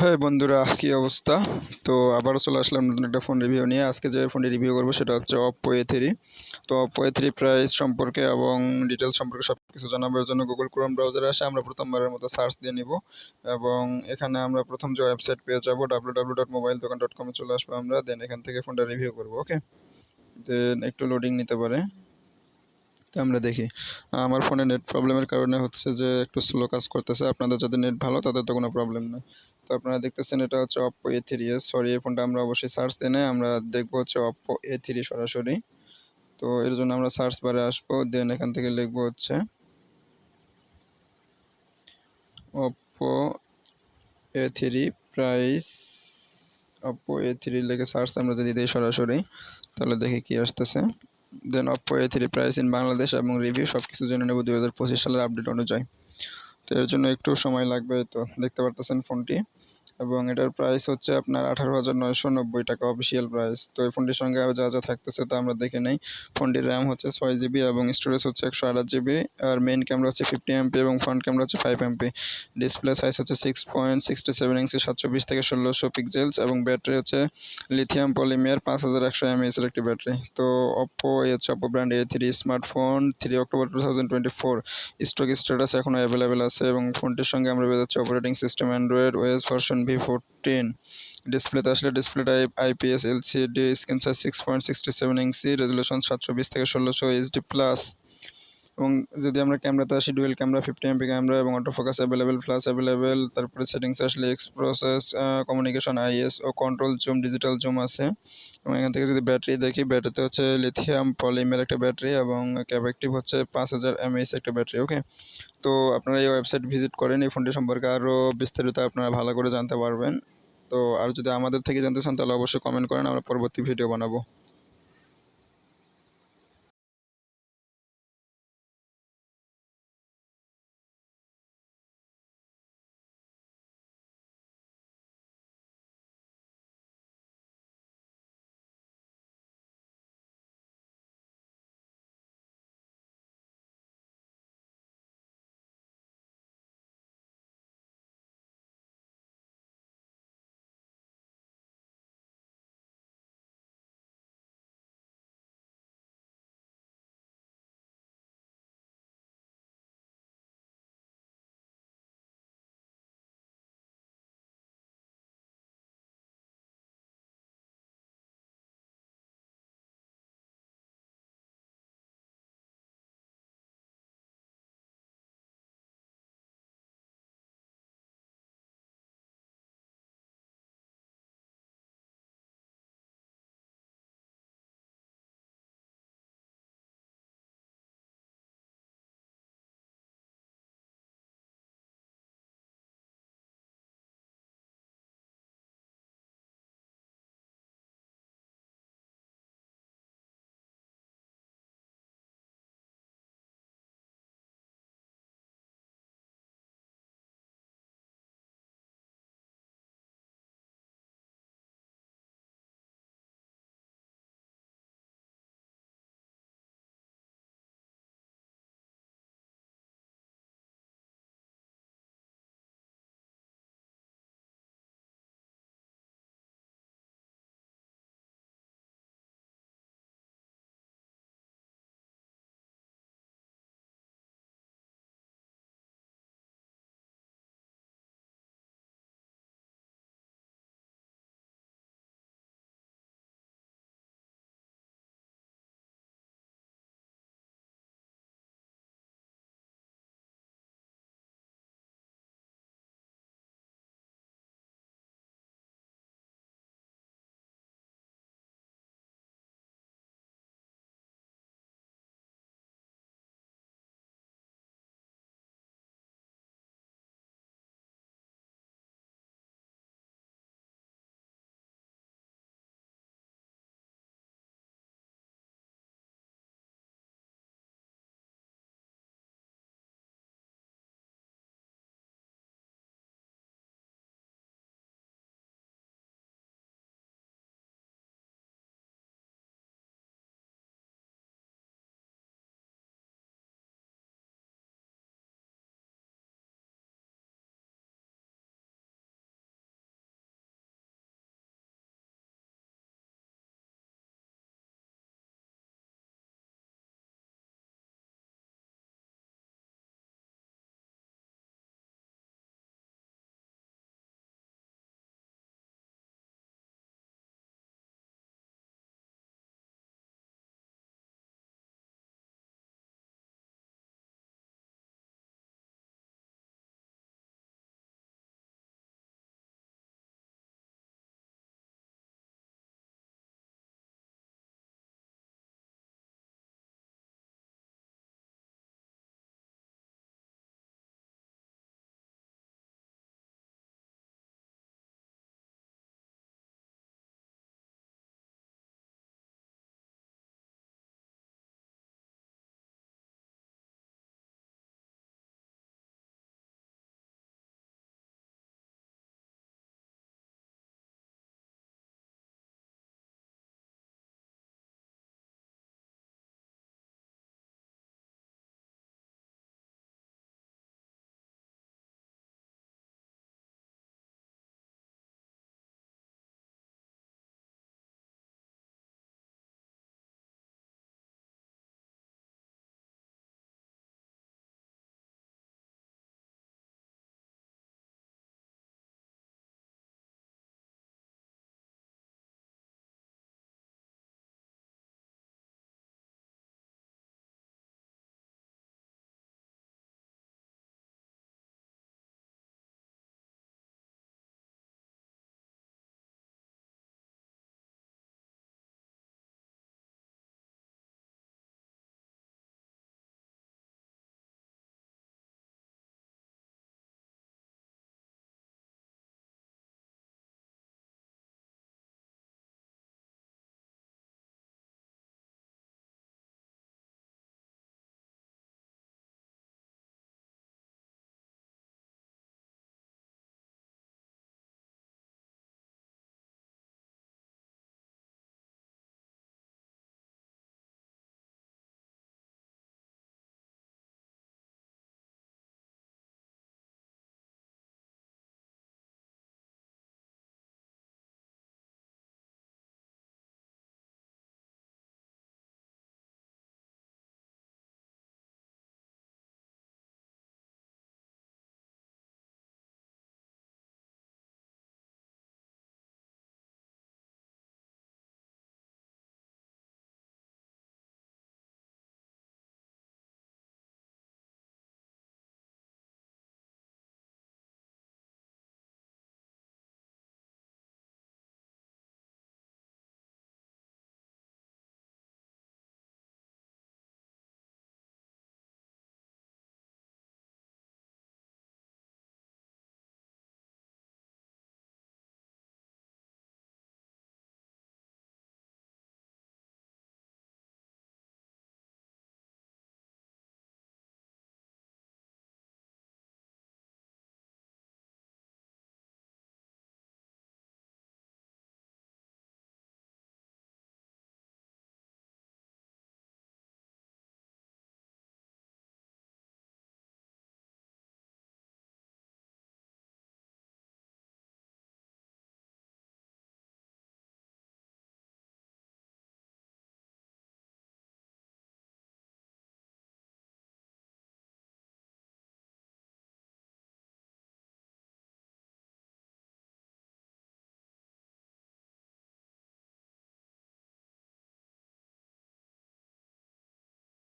হ্যাঁ বন্ধুরা, কী অবস্থা? তো আবারও চলে আসলাম নতুন একটা ফোন রিভিউ নিয়ে। আজকে যে ফোনটি রিভিউ করব সেটা হচ্ছে অপো এ থ্রি তো অপো এ থ্রি প্রাইস সম্পর্কে এবং ডিটেলস সম্পর্কে সব কিছু জানাবার জন্য গুগল ক্রোম ব্রাউজারে আসে, আমরা প্রথমবারের মতো সার্চ দিয়ে নিব। এবং এখানে আমরা প্রথম যে ওয়েবসাইট পেয়ে যাব ডাব্লু ডাব্লু ডট মোবাইল দোকান ডট কমে চলে আসব আমরা। দেন এখান থেকে ফোনটা রিভিউ করব ওকে দেন একটু লোডিং নিতে পারে। তো আমরা দেখি। আমার ফোনে নেট প্রবলেমের কারণে হচ্ছে যে একটু স্লো কাজ করতেছে। আপনাদের যাদের নেট ভালো, তাদের তো কোনো প্রবলেম নেই। তো আপনারা দেখতেছেন এটা হচ্ছে Oppo A three S sorry এই ফোনটা আমরা অবশ্যই সার্চ দিয়ে নেই। আমরা দেখব হচ্ছে অপো এ থ্রি সরাসরি। তো এর জন্য আমরা সার্চ বারে আসব। দেন এখান থেকে লিখব হচ্ছে Oppo A three price Oppo A three লিখে সার্চ আমরা যদি দিই সরাসরি, তাহলে দেখি কি আসতেছে। Then Oppo A three price in Bangladesh এবং রিভিউ সব কিছু জেনে নেব দু হাজার পঁচিশ সালের আপডেট অনুযায়ী। তো এর জন্য একটু সময় লাগবে তো দেখতে পারতেছেন ফোনটি। এবং এটার প্রাইস হচ্ছে আপনার আঠারো হাজার নয়শো নব্বই টাকা অফিসিয়াল প্রাইস তো এই ফোনটির সঙ্গে যা যা থাকতেছে তা আমরা দেখে নেই। ফোনটির র্যাম হচ্ছে ছয় জিবি এবং স্টোরেজ হচ্ছে একশো আঠাশ জিবি আর মেইন ক্যামেরা হচ্ছে ফিফটি এমপি এবং ফ্রন্ট ক্যামেরা হচ্ছে ফাইভ এমপি ডিসপ্লে সাইজ হচ্ছে six point sixty seven inch সাতশো বিশ থেকে ষোলোশো পিক্সেলস এবং ব্যাটারি হচ্ছে লিথিয়াম পলিমিয়ার পাঁচ হাজার একশো এমএএসের একটি ব্যাটারি তো অপো এই হচ্ছে Oppo brand A three smartphone three October two thousand twenty four stock status এখনও অ্যাভেলেবেল আছে এবং ফোনটির সঙ্গে আমরা যাচ্ছি operating system android OS version V fourteen ডিসপ্লেতে আসলে ডিসপ্লেটা IPS LCD screen size six point sixty seven inch resolution সাতশো বিশ থেকে ষোলোশো এইচডি প্লাস এবং যদি আমরা ক্যামেরাতে আসি dual camera fifty MP camera এবং auto focus available flash available তারপরে সেটিংস আসলে X process communication ISO control zoom digital zoom আছে। এবং এখান থেকে যদি ব্যাটারি দেখি ব্যাটারিতে হচ্ছে লিথিয়াম পলিমের একটা ব্যাটারি এবং ক্যাপাক্টিভ হচ্ছে পাঁচ হাজার এমএএস একটা ব্যাটারি ওকে তো আপনারা এই ওয়েবসাইট ভিজিট করেন, এই ফোনটি সম্পর্কে আরও বিস্তারিত আপনারা ভালো করে জানতে পারবেন। তো আর যদি আমাদের থেকে জানতে চান, তাহলে অবশ্যই কমেন্ট করেন, আমরা পরবর্তী ভিডিও বানাবো।